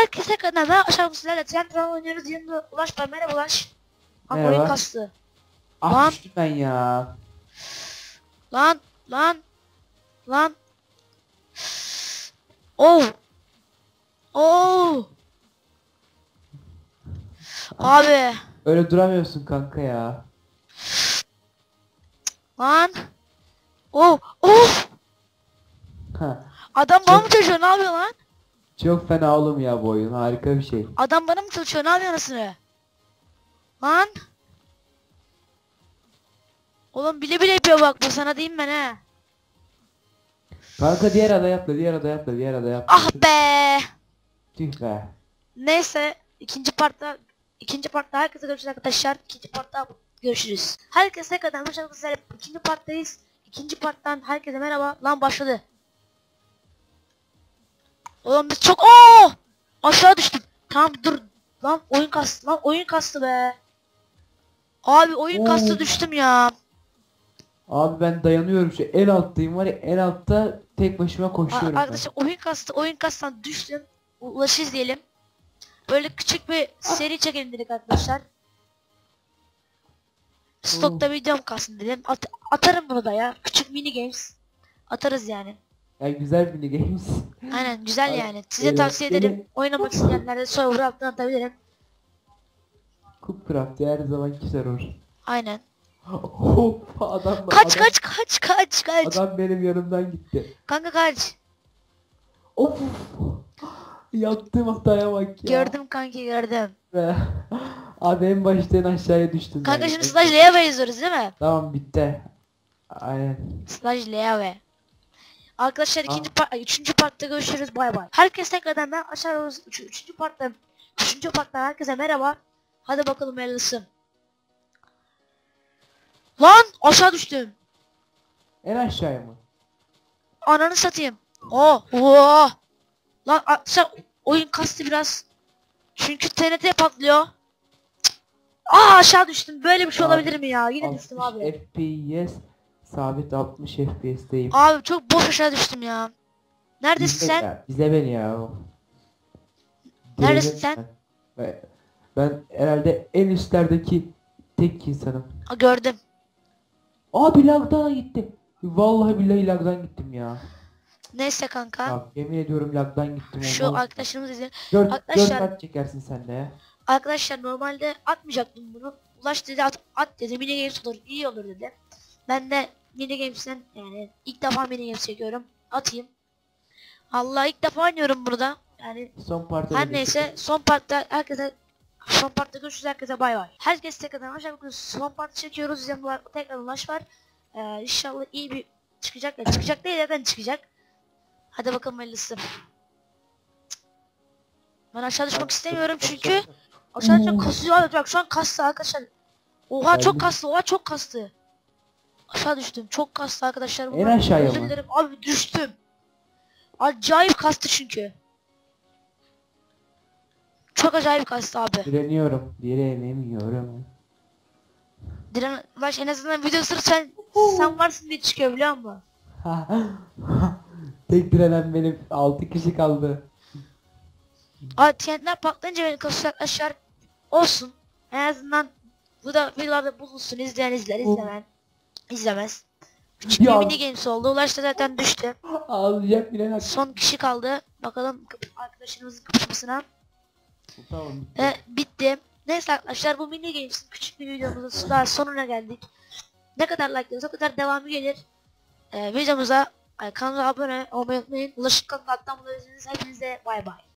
Herkese ben aşağıda sizlerle tiyatro oynuyoruz. Yanında Ulaş var. Merhaba Ulaş. Merhaba. oyun kastı. Ah Lan. düştüm ben ya. Lan lan lan. Oh. Oh. Abi Öyle duramıyorsun kanka ya. lan. Oh oh. Ha. Adam bana mı çalışıyor? Ne yapıyor lan? Çok fena oğlum ya bu oyun. Harika bir şey. Adam bana mı çalışıyor? Ne yapıyor anasını? Lan. Oğlum bile bile yapıyor bak bu sana diyeyim ben he. Kanka diğer adaya atla, diğer adaya atla, diğer adaya atla. Ah be. Tüh be. Neyse ikinci partta ikinci partta herkese görüşürüz arkadaşlar. İkinci partta görüşürüz. Herkese kadar hoş geldiniz. İkinci parttayız. İkinci parttan herkese merhaba. Lan başladı. Oğlum biz çok Oo! Aşağı düştüm. Tamam dur. Lan oyun kastı. Lan oyun kastı be. Abi oyun Oo. kastı düştüm ya. Abi ben dayanıyorum şu en alttayım var ya en altta tek başıma A- koşuyorum ben. Arkadaşlar oyun kastı oyun kasttan düştüm. Ulaş izleyelim. Böyle küçük bir seri çekelim dedik arkadaşlar. Stokta videom kalsın dedim. At- atarım bunu da ya. Küçük mini games. Atarız yani. Yani güzel mini games. Aynen güzel yani. Size öyle. tavsiye ederim. Benim- Oynamak isteyenler de server altına atabilirim. Cookcraft her zamanki server. Aynen. Hop adam Kaç adam, kaç kaç kaç kaç. Adam benim yanımdan gitti. Kanka kaç. Of. Yaptığım hataya bak ya. Gördüm kanki gördüm. Be. Abi en baştan aşağıya düştüm. Kanka ben. şimdi slash yazıyoruz değil mi? Tamam bitti. Aynen. Slash Leave. Arkadaşlar ikinci part, üçüncü partta görüşürüz bay bay. Herkes tekrardan ben aşağı üç, üçüncü partta üçüncü partta herkese merhaba. Hadi bakalım hayırlısı. Lan aşağı düştüm. En aşağıya mı? Ananı satayım. Oh, oh. Lan sen oyun kastı biraz. Çünkü TNT patlıyor. Cık. Aa aşağı düştüm. Böyle bir şey Abi, olabilir mi ya? Yine düştüm 60 abi. FPS sabit 60 FPS'teyim. Abi çok boş aşağı düştüm ya. Neredesin İzle sen? ya, İzle beni ya. Neredesin sen? Ben, ben herhalde en üstlerdeki tek insanım. Aa, gördüm. Abi lagdan gitti. Vallahi billahi lagdan gittim ya. Neyse kanka. Bak yemin ediyorum lagdan gittim. Şu Olmaz. arkadaşlarımız izleyin. Dört, arkadaşlar- dört çekersin sen de ya. Arkadaşlar normalde atmayacaktım bunu. Ulaş dedi at, at dedi. Mini games olur iyi olur dedi. Ben de mini games'ten yani ilk defa mini games çekiyorum. Atayım. Allah ilk defa oynuyorum burada. Yani Son parti. her neyse son partta herkese son partta görüşürüz herkese bay bay. Herkes tekrardan aşağı bakıyoruz. Son partta çekiyoruz. Yanımda tekrar ulaş var. Ee, inşallah iyi bir çıkacak. Ya, çıkacak değil zaten çıkacak. Hadi bakalım hayırlısı. Ben aşağı düşmek istemiyorum çünkü Aşağı çok kasıyor bak şu an kastı arkadaşlar. Oha çok kastı oha çok kastı. Aşağı düştüm çok kastı arkadaşlar. En aşağıya Özür mı? dilerim abi düştüm. Acayip kastı çünkü. Çok acayip kastı abi. Direniyorum. Direnemiyorum. Diren baş en azından video sırf sen sen varsın diye çıkıyor biliyor musun? Tek direnen benim 6 kişi kaldı. Abi TNT'ler patlayınca beni kasıyor arkadaşlar. Olsun. En azından bu da videolarda bulunsun izleyen izler izlemen. İzlemez. Ya. mini games oldu. Ulaş da zaten düştü. Ağlayacak bile yok. Son kişi kaldı. Bakalım arkadaşımızın kapışmasına. Tamam. Ve bitti. Neyse arkadaşlar bu mini games'in küçük bir videomuzun daha sonuna geldik. Ne kadar like o kadar devamı gelir. Ee, videomuza kanala abone olmayı unutmayın. Ulaşık kanalından bulabilirsiniz. Hepinize bay bay.